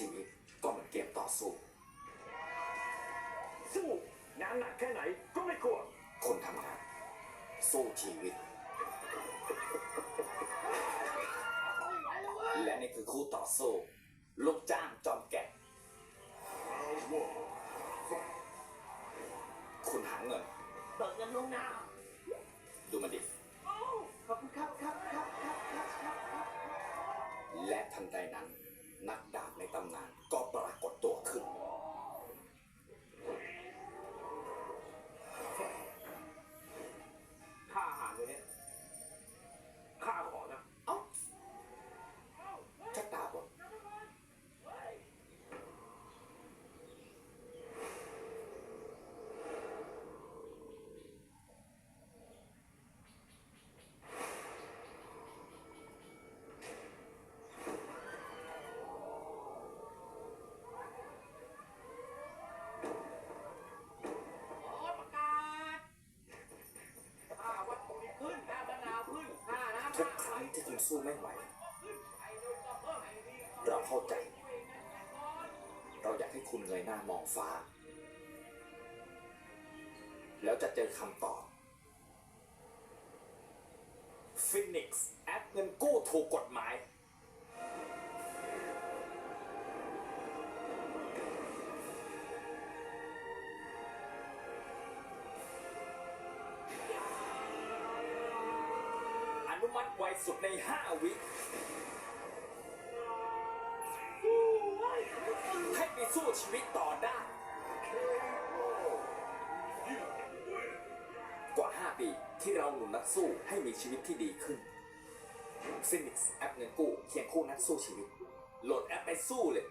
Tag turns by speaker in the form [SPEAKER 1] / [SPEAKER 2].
[SPEAKER 1] ชีวิตก็เหมือนเกมต่อสู้
[SPEAKER 2] สู้งานหนักแค่ไหนก็ไม่กลัว
[SPEAKER 1] คนทำงาน สู้ชีวิต และนี่คือคู่ต่อสู้ ลูกจ้างจอมแกะคุณหาเงิน
[SPEAKER 3] เบิกเงินลวงหน้า
[SPEAKER 1] ดูมันดิ
[SPEAKER 3] ขอบคุณครับครับครับครับครับครับครับ
[SPEAKER 1] และทันใดนั้นนัก ทุกครั้งที่คุณสู้ไม่ไหว
[SPEAKER 3] เพิ่มไอ้ดี
[SPEAKER 1] เราเข้าใจ เราอยากให้คุณเงยหน้ามองฟ้า แล้วจะเจอคำตอบฟินิกซ์แอปเงินกู้ถูกกฎหมาย มัติไวสุดใน 5 วิให้ไปสู้ชีวิตต่อได้ กว่า 5 ปีที่เราหนุนนักสู้ให้มีชีวิตที่ดีขึ้น Phoenix แอปเงินกู้เคียงคู่นักสู้ชีวิต โหลดแอปไปสู้เลย